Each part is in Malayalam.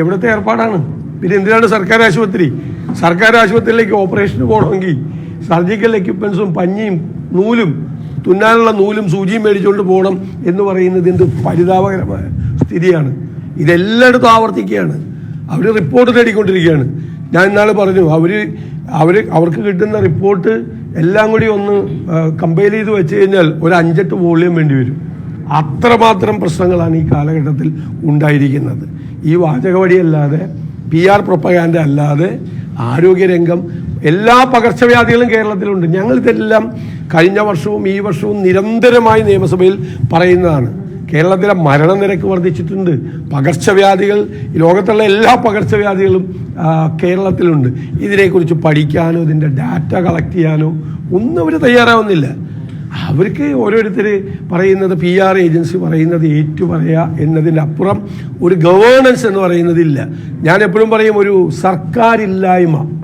എവിടുത്തെ ഏർപ്പാടാണ്? പിന്നെ എന്തിനാണ് സർക്കാർ ആശുപത്രി? സർക്കാർ ആശുപത്രിയിലേക്ക് ഓപ്പറേഷന് പോകണമെങ്കിൽ സർജിക്കൽ എക്യുപ്മെൻസും പഞ്ഞിയും നൂലും തുന്നാനുള്ള നൂലും സൂചിയും മേടിച്ചുകൊണ്ട് പോകണം എന്ന് പറയുന്നത് എന്ത് പരിതാപകരമായ സ്ഥിതിയാണ്. ഇതെല്ലായിടത്തും ആവർത്തിക്കുകയാണ്. അവർ റിപ്പോർട്ട് തേടിക്കൊണ്ടിരിക്കുകയാണ്. ഞാൻ ഇന്നാൾ പറഞ്ഞു അവർ അവർ അവർക്ക് കിട്ടുന്ന റിപ്പോർട്ട് എല്ലാം കൂടി ഒന്ന് കമ്പയർ ചെയ്ത് വെച്ച് കഴിഞ്ഞാൽ ഒരു അഞ്ചെട്ട് വോളിയം വേണ്ടി വരും. അത്രമാത്രം പ്രശ്നങ്ങളാണ് ഈ കാലഘട്ടത്തിൽ ഉണ്ടായിരിക്കുന്നത്. ഈ വാചകവടിയല്ലാതെ പി ആർ പ്രൊപ്പഗാൻഡ അല്ലാതെ ആരോഗ്യരംഗം എല്ലാ പകർച്ചവ്യാധികളും കേരളത്തിലുണ്ട്. ഞങ്ങൾ ഇതെല്ലാം കഴിഞ്ഞ വർഷവും ഈ വർഷവും നിരന്തരമായി നിയമസഭയിൽ പറയുന്നതാണ്. കേരളത്തിലെ മരണനിരക്ക് വർദ്ധിച്ചിട്ടുണ്ട്. പകർച്ചവ്യാധികൾ ലോകത്തുള്ള എല്ലാ പകർച്ചവ്യാധികളും കേരളത്തിലുണ്ട്. ഇതിനെക്കുറിച്ച് പഠിക്കാനോ ഇതിന്റെ ഡാറ്റ കളക്ട് ചെയ്യാനോ ഒന്നും അവർ തയ്യാറാവുന്നില്ല. അവർക്ക് ഓരോരുത്തർ പറയുന്നത് പി ആർ ഏജൻസി പറയുന്നത് ഏറ്റു പറയുക എന്നതിന്റെ അപ്പുറം ഒരു ഗവേണൻസ് എന്ന് പറയുന്നതില്ല. ഞാൻ എപ്പോഴും പറയും ഒരു സർക്കാരില്ലായ്മ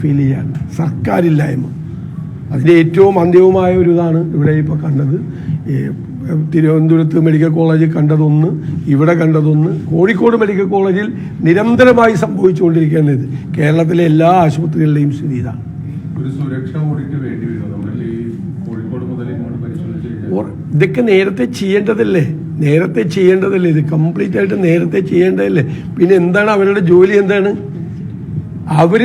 ഫീൽ ചെയ്യാൻ. സർക്കാരില്ലായ്മ. അതിന്റെ ഏറ്റവും അന്ത്യവുമായ ഒരു ഇതാണ് ഇവിടെ ഇപ്പോൾ കണ്ടത്. തിരുവനന്തപുരത്ത് മെഡിക്കൽ കോളേജിൽ കണ്ടതൊന്ന് ഇവിടെ കണ്ടതൊന്ന് കോഴിക്കോട് മെഡിക്കൽ കോളേജിൽ നിരന്തരമായി സംഭവിച്ചുകൊണ്ടിരിക്കുന്നത് കേരളത്തിലെ എല്ലാ ആശുപത്രികളുടെയും സ്ഥിതി ഇതാണ്. ഒരു സുരക്ഷ ഓഡിറ്റ് വേണ്ടി വരും. ഇതൊക്കെ നേരത്തെ ചെയ്യേണ്ടതല്ലേ? നേരത്തെ ചെയ്യേണ്ടതല്ലേ? ഇത് കംപ്ലീറ്റ് ആയിട്ട് നേരത്തെ ചെയ്യേണ്ടതല്ലേ? പിന്നെ എന്താണ് അവരുടെ ജോലി എന്താണ്? അവർ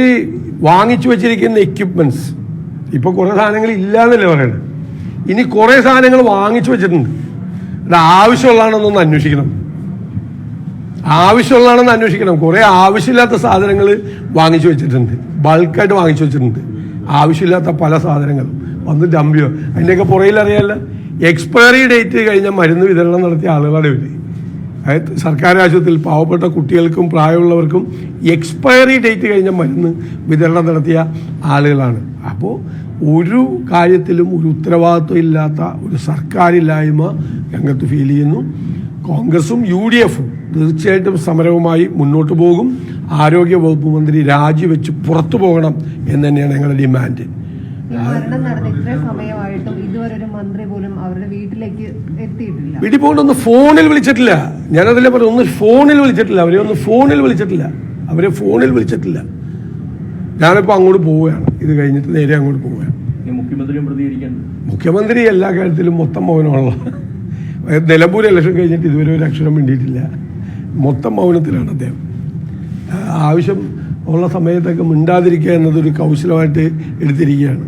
വാങ്ങിച്ചു വെച്ചിരിക്കുന്ന എക്യുപ്മെന്റ്സ് ഇപ്പൊ കുറെ സാധനങ്ങൾ ഇല്ലാന്നല്ലേ പറയണത് ഇനി കുറെ സാധനങ്ങൾ വാങ്ങിച്ചു വെച്ചിട്ടുണ്ട്. ഇത് ആവശ്യമുള്ളതാണെന്നൊന്ന് അന്വേഷിക്കണം. ആവശ്യമുള്ളതാണെന്ന് അന്വേഷിക്കണം. കുറെ ആവശ്യമില്ലാത്ത സാധനങ്ങൾ വാങ്ങിച്ചു വെച്ചിട്ടുണ്ട്. ബൾക്കായിട്ട് വാങ്ങിച്ചു വെച്ചിട്ടുണ്ട്. ആവശ്യമില്ലാത്ത പല സാധനങ്ങളും. വന്ന് ഡംപിയോ അതിന്റെയൊക്കെ പുറയിൽ എക്സ്പയറി ഡേറ്റ് കഴിഞ്ഞ മരുന്ന് വിതരണം നടത്തിയ ആളുകളാണ് വിധി അതായത് സർക്കാർ ആശുപത്രിയിൽ പാവപ്പെട്ട കുട്ടികൾക്കും പ്രായമുള്ളവർക്കും എക്സ്പയറി ഡേറ്റ് കഴിഞ്ഞ മരുന്ന് വിതരണം നടത്തിയ ആളുകളാണ്. അപ്പോൾ ഒരു കാര്യത്തിലും ഒരു ഉത്തരവാദിത്വം ഇല്ലാത്ത ഒരു സർക്കാരില്ലായ്മ രംഗത്ത് ഫീൽ ചെയ്യുന്നു. കോൺഗ്രസും യു ഡി എഫും തീർച്ചയായിട്ടും സമരവുമായി മുന്നോട്ട് പോകും. ആരോഗ്യ വകുപ്പ് മന്ത്രി രാജിവെച്ച് പുറത്തു പോകണം എന്ന് തന്നെയാണ് ഞങ്ങളുടെ ഡിമാൻഡ്. ഒരു മന്ത്രി പോലും അവരുടെ വീട്ടിലേക്ക് എത്തിയിട്ടില്ല. വീട്ടിൽ പോകണ്ട ഒന്ന് ഫോണിൽ വിളിച്ചിട്ടില്ല. ഞാനതിലെ പറഞ്ഞു ഒന്ന് ഫോണിൽ വിളിച്ചിട്ടില്ല. അവരെ ഒന്ന് ഫോണിൽ വിളിച്ചിട്ടില്ല. അവരെ ഫോണിൽ വിളിച്ചിട്ടില്ല. ഞാനിപ്പോൾ അങ്ങോട്ട് പോവുകയാണ്. ഇത് കഴിഞ്ഞിട്ട് നേരെ അങ്ങോട്ട് പോവുകയാണ്. മുഖ്യമന്ത്രി എല്ലാ കാര്യത്തിലും മൊത്തം മൗനമുള്ള നിലമ്പൂർ ഇലക്ഷൻ കഴിഞ്ഞിട്ട് ഇതുവരെ ഒരു അക്ഷരം വേണ്ടിയിട്ടില്ല മൊത്തം മൗനത്തിലാണ് അദ്ദേഹം. ആവശ്യം ഉള്ള സമയത്തൊക്കെ മിണ്ടാതിരിക്കുക എന്നതൊരു കൗശലമായിട്ട് എടുത്തിരിക്കുകയാണ്.